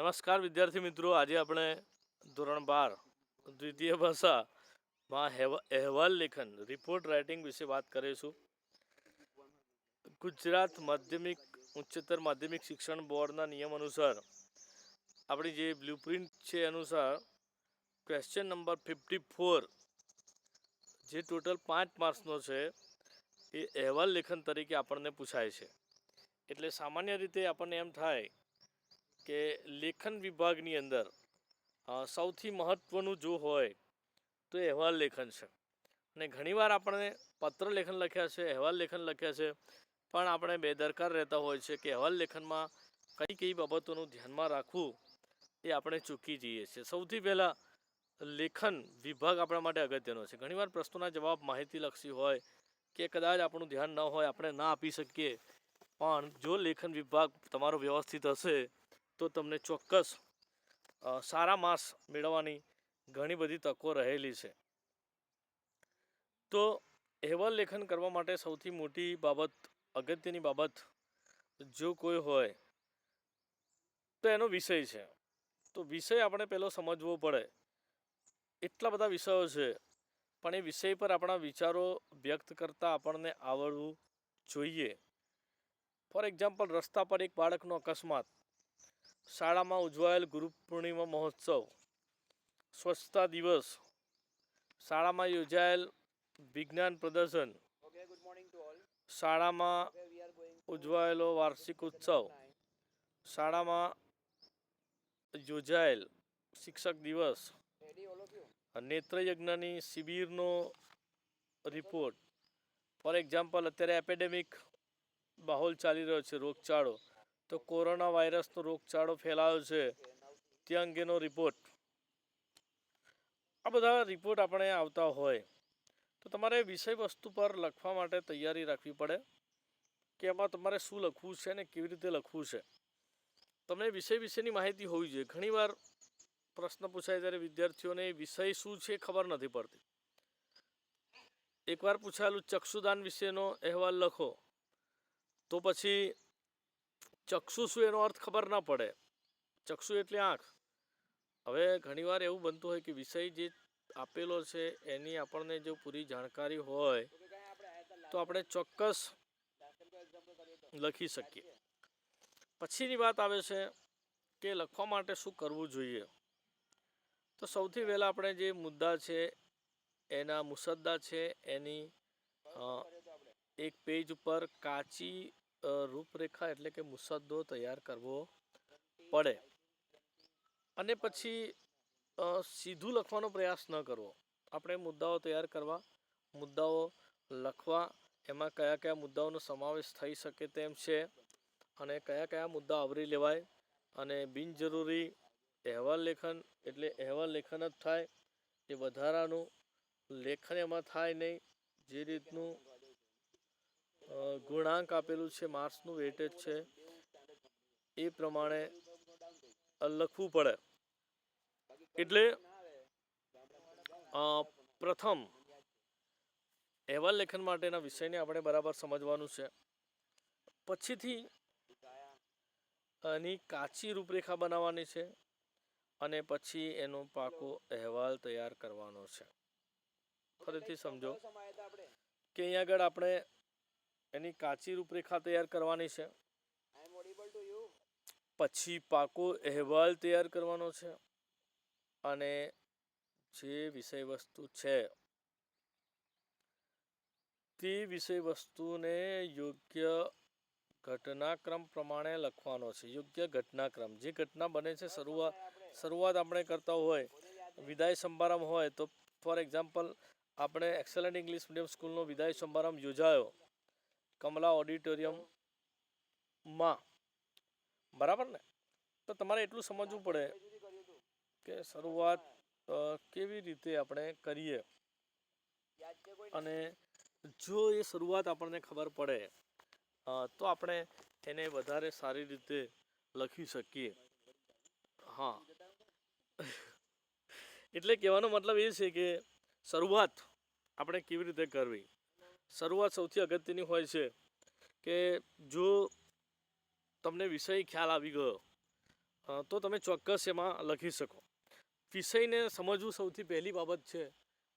નમસ્કાર વિદ્યાર્થી મિત્રો, આજે આપણે ધોરણ બાર, દ્વિતીય ભાષામાં અહેવાલ લેખન રિપોર્ટ રાઇટિંગ વિશે વાત કરીશું. ગુજરાત માધ્યમિક, ઉચ્ચતર માધ્યમિક શિક્ષણ બોર્ડના નિયમ અનુસાર આપણી જે બ્લુપ્રિન્ટ છે અનુસાર ક્વેશ્ચન નંબર ફિફ્ટી ફોર જે ટોટલ પાંચ માર્ક્સનો છે, એ અહેવાલ લેખન તરીકે આપણને પૂછાય છે. એટલે સામાન્ય રીતે આપણને એમ થાય કે લેખન વિભાગની અંદર સૌથી મહત્ત્વનું જો હોય તો અહેવાલ લેખન છે. અને ઘણીવાર આપણે પત્ર લેખન લખ્યા છે, અહેવાલ લેખન લખ્યા છે, પણ આપણે બેદરકાર રહેતા હોય છે કે અહેવાલ લેખનમાં કઈ કઈ બાબતોનું ધ્યાનમાં રાખવું એ આપણે ચૂકી જઈએ છીએ. સૌથી પહેલાં લેખન વિભાગ આપણા માટે અગત્યનો છે. ઘણીવાર પ્રશ્નોના જવાબ માહિતીલક્ષી હોય કે કદાચ આપણું ધ્યાન ન હોય, આપણે ના આપી શકીએ, પણ જો લેખન વિભાગ તમારો વ્યવસ્થિત હશે તો તમને ચોક્કસ સારા માર્ક્સ મેળવવાની ઘણી બધી તકો રહેલી છે. તો અહેવાલ લેખન કરવા માટે સૌથી મોટી બાબત, અગત્યની બાબત જો કોઈ હોય, તો એનો વિષય છે. તો વિષય આપણે પહેલો સમજવો પડે. એટલા બધા વિષયો છે, પણ એ વિષય પર આપણા વિચારો વ્યક્ત કરતાં આપણને આવડવું જોઈએ. ફોર એક્ઝામ્પલ, રસ્તા પર એક બાળકનો અકસ્માત. શાળામાં ઉજવાયેલ ગુરુ પૂર્ણિમા મહોત્સવ. સ્વચ્છતા દિવસ. શાળામાં યોજાયેલ વિજ્ઞાન પ્રદર્શન. શાળામાં ઉજવાયેલો વાર્ષિક ઉત્સવ. શાળામાં યોજાયેલ શિક્ષક દિવસ? નેત્રયજ્ઞની શિબિરનો રિપોર્ટ ફોર એક્ઝામ્પલ અત્યારે એપેડેમિક માહોલ ચાલી રહ્યો છે રોગચાળો. તો કોરોના વાયરસનો રોગચાળો ફેલાયો છે. તે અંગેનો રિપોર્ટ આ બધા રિપોર્ટ આપણે આવતા હોય તો તમારે વિષય વસ્તુ પર લખવા માટે તૈયારી રાખવી પડે કે એમાં તમારે શું લખવું છે ને કેવી રીતે લખવું છે. તમને વિષય વિશેની માહિતી હોવી જોઈએ. ઘણીવાર પ્રશ્ન પૂછાય ત્યારે વિદ્યાર્થીઓને વિષય શું છે ખબર નથી પડતી. એકવાર પૂછાયેલું ચક્ષુદાન વિશેનો અહેવાલ લખો તો પછી ચક્ષુ શું એનો અર્થ ખબર ના પડે ચક્ષુ એટલે આંખ હવે ઘણીવાર એવું બનતું હોય કે વિષય જે આપેલો છે એની આપણને જો પૂરી જાણકારી હોય તો આપણે ચોક્કસ. લખી શકીએ પછીની વાત આવે છે કે લખવા માટે શું કરવું જોઈએ તો સૌથી પહેલાં આપણે જે મુદ્દા છે, એના મુસદ્દા છે, એની. એક પેજ ઉપર કાચી રૂપરેખા એટલે કે મુસદ્દો તૈયાર કરવો પડે. અને પછી સીધું લખવાનો પ્રયાસ ન કરવો. આપણે મુદ્દાઓ તૈયાર કરવા, મુદ્દાઓ લખવા, એમાં કયા કયા મુદ્દાઓનો સમાવેશ થઈ શકે તેમ છે અને કયા કયા મુદ્દા આવરી લેવાય અને બિનજરૂરી અહેવાલ લેખન એટલે અહેવાલ લેખન જ થાય એ વધારાનું લેખન એમાં થાય નહીં. જે રીતનું ગુણાંક આપેલું છે, માર્ક્સનું વેટેજ છે, એ પ્રમાણે લખવું પડે એટલે પ્રથમ, અહેવાલ લેખન માટેના વિષયને આપણે બરાબર સમજવાનું છે પછીથી, એની કાચી રૂપરેખા બનાવવાની છે અને પછી એનો પાકો અહેવાલ તૈયાર કરવાનો છે ફરીથી સમજો? કે અહીંયા આગળ આપણે એની કાચી રૂપરેખા તૈયાર કરવાની છે. પછી પાકો અહેવાલ તૈયાર કરવાનો છે અને જે વિષય વસ્તુ છે, તે વિષય વસ્તુને યોગ્ય ઘટનાક્રમ પ્રમાણે લખવાનો છે. યોગ્ય ઘટનાક્રમ. જે ઘટના બને છે શરૂઆત શરૂઆત આપણે કરતા હોય, વિદાય સમારંભ હોય, તો ફોર એક્ઝામ્પલ આપણે એક્સલન્ટ ઇંગ્લિશ મીડિયમ સ્કૂલનો વિદાય સમારંભ યોજાયો. કમલા ઓડિટોરિયમમાં બરાબર ને? તો તમારે એટલું સમજવું પડે? કે શરૂઆત કેવી રીતે આપણે કરીએ? અને જો એ શરૂઆત આપણને ખબર પડે તો આપણે એને વધારે સારી રીતે લખી શકીએ. હા. એટલે કહેવાનો મતલબ એ છે કે શરૂઆત આપણે કેવી રીતે કરવી? શરૂઆત સૌથી અગત્યની હોય છે કે જો તમને વિષય ખ્યાલ આવી ગયો તો તમે ચોક્કસ એમાં લખી શકો. વિષયને સમજવું સૌથી પહેલી બાબત છે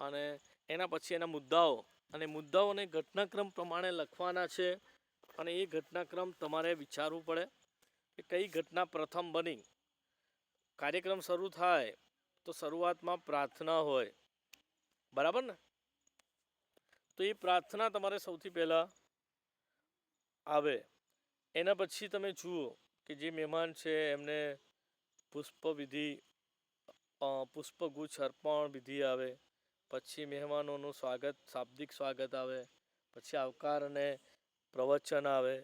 અને એના પછી એના મુદ્દાઓ અને મુદ્દાઓને ઘટનાક્રમ પ્રમાણે લખવાના છે અને એ ઘટનાક્રમ તમારે વિચારવું પડે કે કઈ ઘટના પ્રથમ બની. કાર્યક્રમ શરૂ થાય તો શરૂઆતમાં પ્રાર્થના હોય. બરાબર ને? તો એ પ્રાર્થના તમારે સૌથી પહેલાં આવે. એના પછી તમે જુઓ કે જે મહેમાન છે, એમને પુષ્પવિધિ પુષ્પગુચ્છ અર્પણ વિધિ આવે. પછી મહેમાનોનું સ્વાગત, શાબ્દિક સ્વાગત આવે. પછી આવકાર અને પ્રવચન આવે.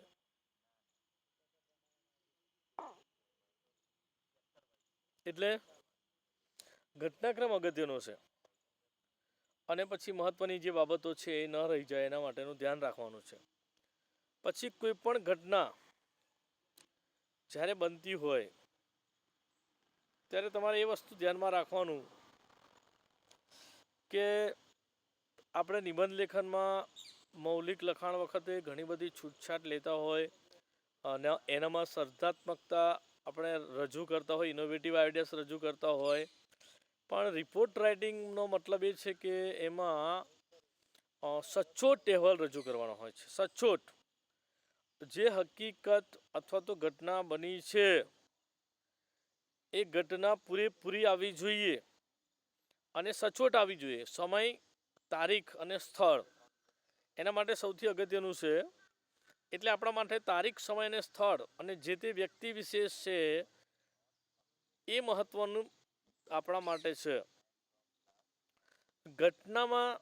એટલે ઘટનાક્રમ અગત્યનો છે. અને પછી મહત્ત્વની જે બાબતો છે એ ન રહી જાય એના માટેનું ધ્યાન રાખવાનું છે. પછી કોઈ પણ ઘટના જ્યારે બનતી હોય, ત્યારે તમારે એ વસ્તુ ધ્યાનમાં રાખવાનું કે આપણે નિબંધ લેખનમાં મૌલિક લખાણ વખતે ઘણી બધી છૂટછાટ લેતા હોય, અને એનામાં સર્જનાત્મકતા આપણે રજૂ કરતા હોય ઇનોવેટિવ આઈડિયાસ રજૂ કરતા હોય પણ રિપોર્ટ રાઇટિંગનો મતલબ એ છે કે એમાં સચોટ અહેવાલ રજૂ કરવાનો હોય છે. સચોટ. જે હકીકત અથવા તો ઘટના બની છે, એ ઘટના પૂરેપૂરી આવવી જોઈએ અને સચોટ આવવી જોઈએ. સમય, તારીખ અને સ્થળ. એના માટે સૌથી અગત્યનું છે, એટલે આપણા માટે તારીખ, સમય અને સ્થળ અને જે તે વ્યક્તિ વિશેષ છે, એ મહત્વનું આપણા માટે છે. ઘટનામાં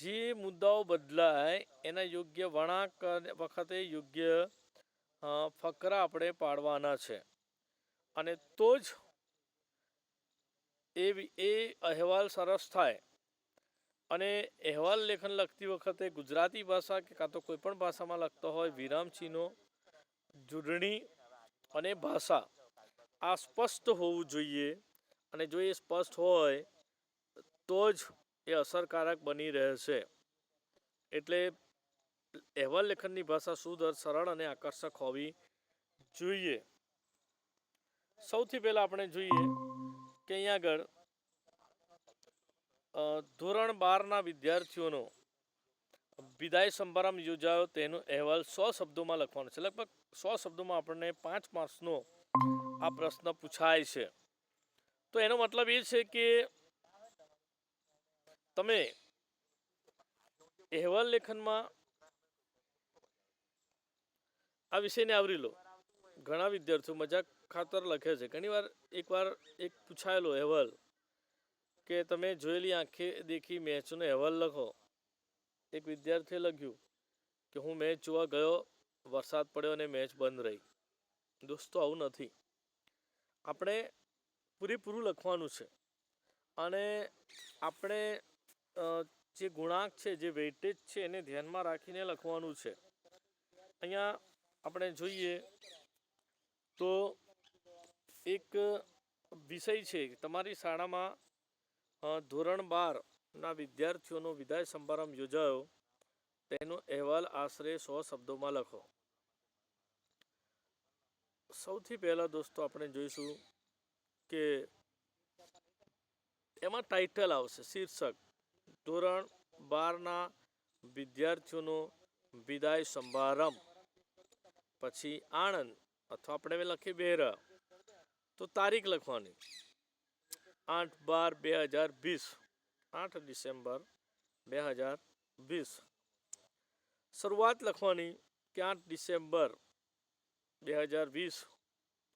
જે મુદ્દાઓ બદલાય, એના યોગ્ય વળાંક વખતે યોગ્ય ફકરા આપણે પાડવાના છે. અને તો જ એ એ અહેવાલ સરસ થાય. અને અહેવાલ લેખન લખતી વખતે ગુજરાતી ભાષા કે કાં તો કોઈ પણ ભાષામાં લખતો હોય, વિરામચિહ્નો, જોડણી અને ભાષા આ સ્પષ્ટ હોવું જોઈએ અને જો એ સ્પષ્ટ હોય, તો જ એ અસરકારક બની રહેશે. એટલે અહેવાલ લેખનની ભાષા સુદર સરળ અને આકર્ષક હોવી જોઈએ. સૌથી પહેલાં આપણે જોઈએ કે અહીંયા આગળ ધોરણ બારના વિદ્યાર્થીઓનો વિદાય સમારંભ યોજાયો. તેનો અહેવાલ સો શબ્દોમાં લખવાનો છે. લગભગ સો શબ્દોમાં આપણને પાંચ માર્ક્સનો આ પ્રશ્ન પૂછાય છે. તો એનો મતલબ એ છે કે તમે અહેવાલ લેખનમાં આ વિષયને આવરી લો. ઘણા વિદ્યાર્થીઓ મજાક ખાતર લખે છે. ઘણીવાર એકવાર એક પૂછાયેલો અહેવાલ કે તમે જોયેલી આંખે દેખી મેચનો અહેવાલ લખો. એક વિદ્યાર્થીએ લખ્યું કે, હું મેચ જોવા ગયો, વરસાદ પડ્યો અને મેચ બંધ રહી. દોસ્તો, આવું નથી. આપણે પૂરેપૂરું લખવાનું છે. અને આપણે જે ગુણાંક છે, જે વેઇટેજ છે, એને ધ્યાનમાં રાખીને લખવાનું છે. અહીંયા આપણે જોઈએ તો એક વિષય છે, તમારી શાળામાં ધોરણ બારના વિદ્યાર્થીઓનો વિદાય સમારંભ યોજાયો. તેનો અહેવાલ આશરે સો શબ્દોમાં લખો. સૌથી પહેલાં દોસ્તો આપણે જોઈશું કે એમાં ટાઇટલ આવશે, શીર્ષક. ધોરણ બારના વિદ્યાર્થીઓનો વિદાય સમારંભ. પછી આણંદ, અથવા આપણે લખીએ બેરા તો તારીખ લખવાની. આઠ બાર બે હજાર વીસ આઠ ડિસેમ્બર બે હજાર વીસ શરૂઆત લખવાની કે આઠ ડિસેમ્બર બે હજાર વીસ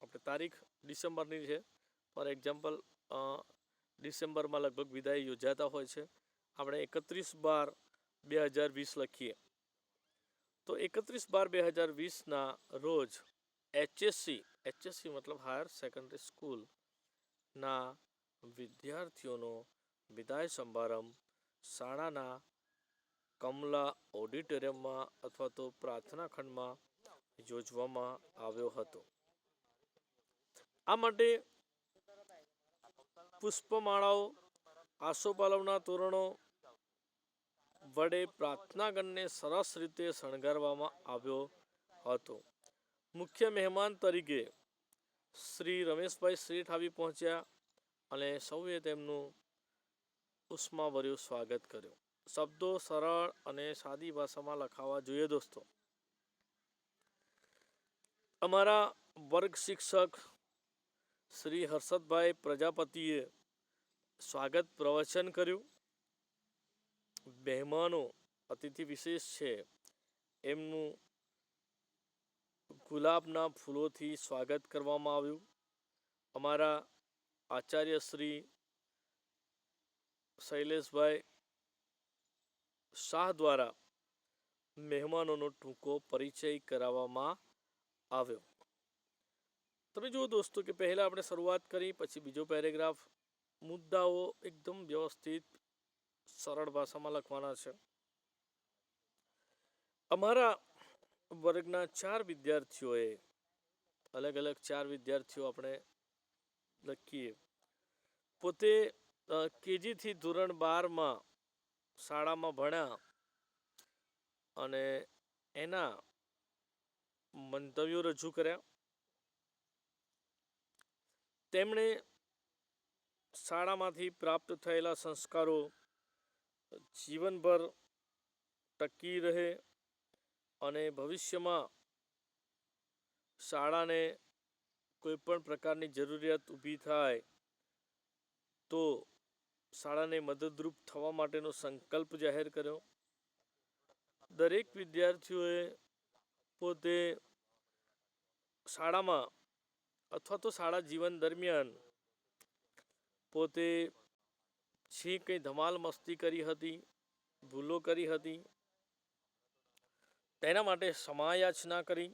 આપણે તારીખ ડિસેમ્બરની છે. ફોર એક્ઝામ્પલ ડિસેમ્બરમાં લગભગ વિદાય યોજાતા હોય છે. આપણે એકત્રીસ બાર બે હજાર વીસ લખીએ. તો એકત્રીસ બાર બે હજાર વીસના રોજ એચએસસી એચએસસી મતલબ હાયર સેકન્ડરી સ્કૂલના વિદ્યાર્થીઓનો વિદાય સમારંભ શાળાના કમલા ઓડિટોરિયમમાં અથવા તો પ્રાર્થના ખંડમાં યોજવામાં આવ્યો હતો. આ માટે પુષ્પમાળાઓ, આસોપાલવના તોરણો વડે પ્રાર્થનાગણને સરસ રીતે શણગારવામાં આવ્યો હતો. મુખ્ય મહેમાન તરીકે શ્રી રમેશભાઈ શેઠ આવી પહોંચ્યા અને સૌએ તેમનું ઉષ્માભર્યું સ્વાગત કર્યું. શબ્દો સરળ અને સાદી ભાષામાં લખાવા જોઈએ દોસ્તો. અમારા વર્ગ શિક્ષક શ્રી હર્ષદભાઈ પ્રજાપતિએ સ્વાગત પ્રવચન કર્યું. મહેમાનો અતિથિ વિશેષ છે. એમનું ગુલાબના ફૂલોથી સ્વાગત કરવામાં આવ્યું. અમારા આચાર્ય શ્રી શૈલેષભાઈ શાહ દ્વારા મહેમાનોનો ટૂંકો પરિચય કરાવવામાં આવ્યો. તમે જુઓ દોસ્તો કે પહેલાં આપણે શરૂઆત કરી, પછી બીજો પેરેગ્રાફ. મુદ્દાઓ એકદમ વ્યવસ્થિત, સરળ ભાષામાં લખવાના છે. અમારા વર્ગના ચાર વિદ્યાર્થીઓએ અલગ અલગ ચાર વિદ્યાર્થીઓ આપણે લખીએ. પોતે કેજીથી ધોરણ બારમાં શાળામાં ભણ્યા અને એના મંતવ્યો રજૂ કર્યા. તેમણે શાળામાંથી પ્રાપ્ત થયેલા સંસ્કારો જીવનભર ટકી રહે અને ભવિષ્યમાં શાળાને કોઈ પણ પ્રકારની જરૂરિયાત ઊભી થાય તો શાળાને મદદરૂપ થવા માટેનો સંકલ્પ જાહેર કર્યો. દરેક વિદ્યાર્થીઓએ પોતે શાળામાં અથવા તો શાળા જીવન દરમિયાન પોતે જે કંઈ ધમાલ મસ્તી કરી હતી, ભૂલો કરી હતી, તેના માટે સમાયાચના કરી.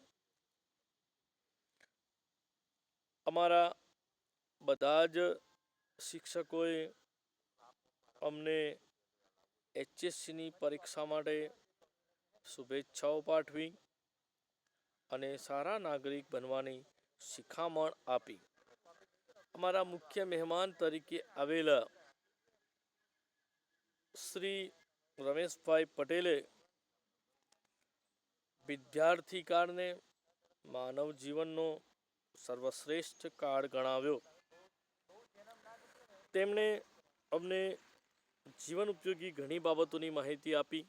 અમારા બધા જ શિક્ષકોએ અમને એચએસસીની પરીક્ષા માટે શુભેચ્છાઓ પાઠવી. અને સારા નાગરિક બનવાની શિખામણ આપી. અમારા મુખ્ય મહેમાન તરીકે આવેલા શ્રી રમેશભાઈ પટેલે વિદ્યાર્થી કાળને માનવ જીવનનો સર્વશ્રેષ્ઠ કાળ ગણાવ્યો. તેમણે અમને જીવન ઉપયોગી ઘણી બાબતોની માહિતી આપી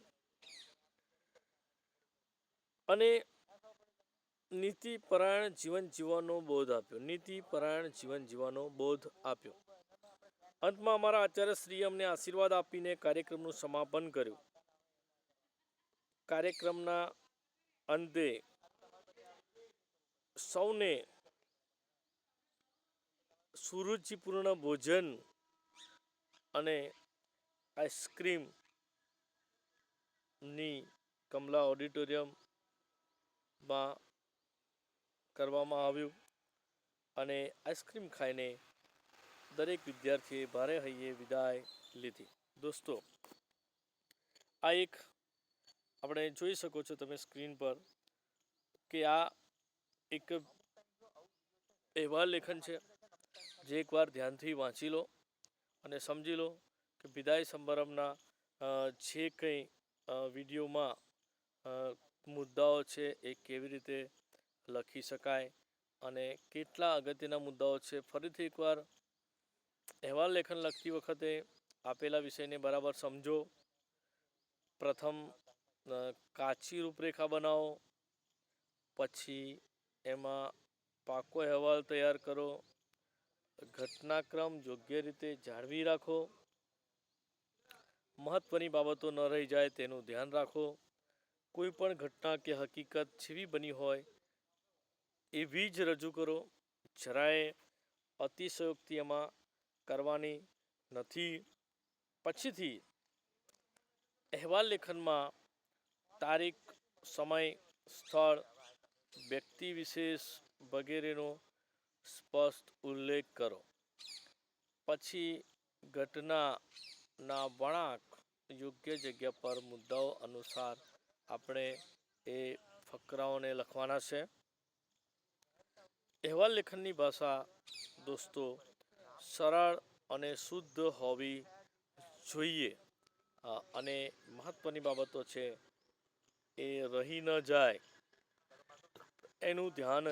અને નીતિપરાયણ જીવન જીવવાનો બોધ આપ્યો. નીતિપરાયણ જીવન જીવવાનો બોધ આપ્યો. અંતમાં અમારા આચાર્ય શ્રી અમને આશીર્વાદ આપીને કાર્યક્રમનું સમાપન કર્યું. કાર્યક્રમના અંતે સૌને સુરુચિપૂર્ણ ભોજન અને આઈસ્ક્રીમની કમલા ઓડિટોરિયમમાં કરવામાં આવ્યું અને આઈસ્ક્રીમ ખાઈને દરેક વિદ્યાર્થીએ ભારે હૈયે વિદાય લીધી. દોસ્તો, આ એક આપણે જોઈ શકો છો તમે સ્ક્રીન પર કે આ એક અહેવાલ લેખન છે. જે એકવાર ધ્યાનથી વાંચી લો અને સમજી લો કે વિદાય સમારંભના જે કંઈ વિડીયોમાં મુદ્દાઓ છે એ કેવી રીતે લખી શકાય અને કેટલા અગત્યના મુદ્દાઓ છે. ફરીથી એકવાર અહેવાલ લેખન લખતી વખતે આપેલા વિષયને બરાબર સમજો. પ્રથમ કાચી રૂપરેખા બનાવો. પછી એમાં પાકો અહેવાલ તૈયાર કરો. ઘટનાક્રમ યોગ્ય રીતે જાળવી રાખો. મહત્ત્વની બાબતો ન રહી જાય તેનું ધ્યાન રાખો. કોઈ પણ ઘટના કે હકીકત છેવી બની હોય એવી જ રજૂ કરો, જરાય અતિશયોક્તિ એમાં કરવાની નથી. પછીથી અહેવાલ લેખનમાં તારીખ, સમય, સ્થળ, વ્યક્તિ વિશેષ વગેરેનો સ્પષ્ટ ઉલ્લેખ કરો. પછી ઘટનાના વળાંક યોગ્ય જગ્યા પર મુદ્દાઓ અનુસાર આપણે એ ફકરાઓને લખવાના છે. અહેવાલ લેખનની ભાષા દોસ્તો સરળ અને શુદ્ધ હોવી જોઈએ. અને મહત્વની બાબતો છે એ રહી ન જાય એનું ધ્યાન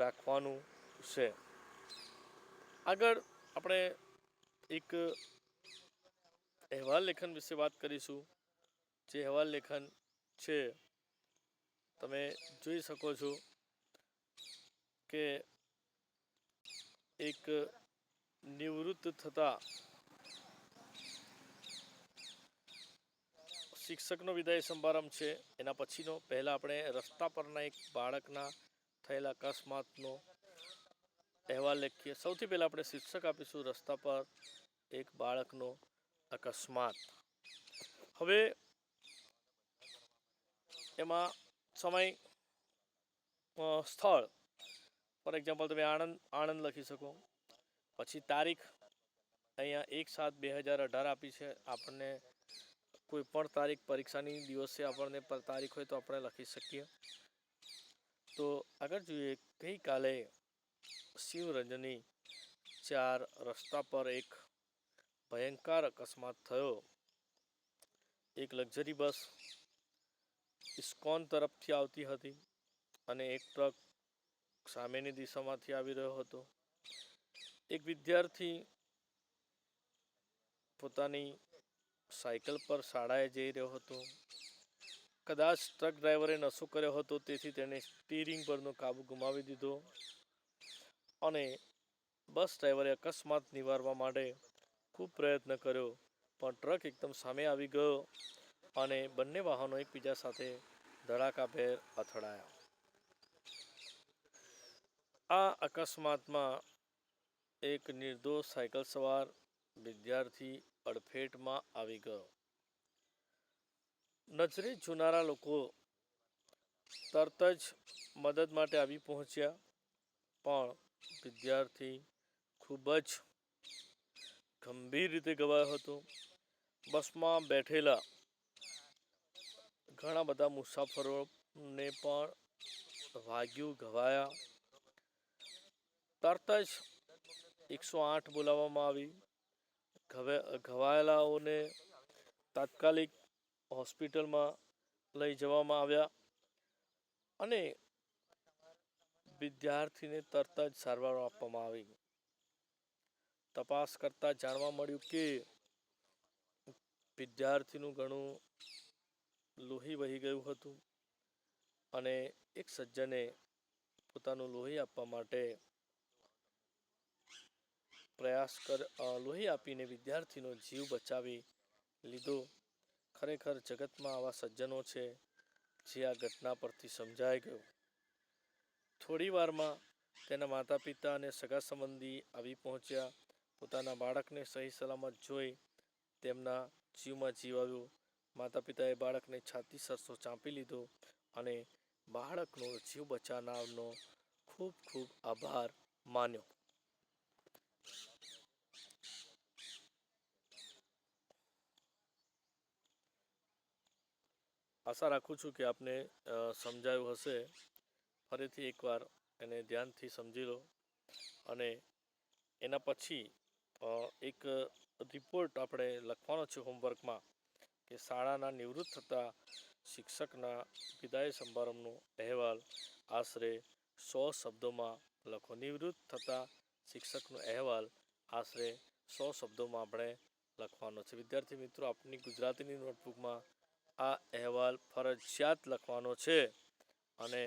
રાખવાનું છે. આગળ આપણે એક અહેવાલ લેખન વિશે વાત કરીશું. જે અહેવાલ લેખન છે, તમે જોઈ શકો છો. કે એક નિવૃત્ત થતા શિક્ષકનો વિદાય સમારંભ છે. એના પછીનો પહેલાં આપણે રસ્તા પરના એક બાળકના થયેલા અકસ્માતનો અહેવાલ લખીએ. સૌથી પહેલાં આપણે શીર્ષક આપીશું રસ્તા પર એક બાળકનો અકસ્માત. હવે એમાં સમય સ્થળ ફોર એક્ઝામ્પલ તમે આણંદ આણંદ લખી શકો. પછી તારીખ અહીંયા એક સાત બે હજાર અઢાર આપી છે. આપણને કોઈ પણ તારીખ પરીક્ષાની દિવસે આપણને તારીખ હોય તો આપણે લખી શકીએ. તો આગળ જોઈએ, ગઈકાલે શિવરંજની ચાર રસ્તા પર એક ભયંકર અકસ્માત થયો. એક લક્ઝરી બસ ઇસ્કોન તરફથી આવતી હતી અને એક ટ્રક સામેની દિશામાંથી આવી રહ્યો હતો. એક વિદ્યાર્થી પોતાની સાયકલ પર શાળાએ જઈ રહ્યો હતો. કદાચ ટ્રક ડ્રાઈવરે નશો કર્યો હતો, તેથી તેણે સ્ટીરિંગ પરનો કાબુ ગુમાવી દીધો અને બસ ડ્રાઈવરે અકસ્માત નિવારવા માટે ખૂબ પ્રયત્ન કર્યો, પણ ટ્રક એકદમ સામે આવી ગયો અને બંને વાહનો એકબીજા સાથે ધડાકાભેર અથડાયા. આ અકસ્માતમાં એક નિર્દોષ સાયકલ સવાર વિદ્યાર્થી અડફેટમાં આવી ગયો. નજરે જોનારા લોકો તરત જ મદદ માટે આવી પહોંચ્યા, પણ વિદ્યાર્થી ખૂબ જ ગંભીર રીતે ગવાયો હતો. બસમાં બેઠેલા ઘણા બધા મુસાફરોને પણ વાગ્યું ઘવાયા તરત જ એકસો આઠ બોલાવવામાં આવી. ઘવે, ઘવાયેલાઓને તાત્કાલિક હોસ્પિટલમાં લઈ જવામાં આવ્યા અને વિદ્યાર્થીને તરત જ સારવાર આપવામાં આવી. તપાસ કરતાં જાણવા મળ્યું કે વિદ્યાર્થીનું ઘણું લોહી વહી ગયું હતું અને એક સજ્જને પોતાનું લોહી આપવા માટે પ્રયાસ કર લોહી આપીને વિદ્યાર્થીનો જીવ બચાવી લીધો. ખરેખર જગતમાં આવા સજ્જનો છે જે આ ઘટના પરથી સમજાઈ ગયું. થોડી વારમાં તેના માતા પિતા અને સગા સંબંધી આવી પહોંચ્યા. પોતાના બાળકને સહી સલામત જોઈ તેમના જીવમાં જીવ આવ્યો. માતા પિતાએ બાળકને છાતી સરસો ચાંપી લીધો અને બાળકનો જીવ બચાવનારનો ખૂબ ખૂબ આભાર માન્યો. આશા રાખું છું કે આપને સમજાયું હશે. ફરીથી એકવાર એને ધ્યાનથી સમજી લો અને એના પછી એક રિપોર્ટ આપણે લખવાનો છે હોમવર્કમાં કે શાળાના નિવૃત્ત થતા શિક્ષકના વિદાય સમારંભનો અહેવાલ આશરે સો શબ્દોમાં લખો. નિવૃત્ત થતા શિક્ષકનો અહેવાલ આશરે સો શબ્દોમાં આપણે લખવાનો છે. વિદ્યાર્થી મિત્રો, આપની ગુજરાતીની નોટબુકમાં આ અહેવાલ ફરજિયાત લખવાનો છે અને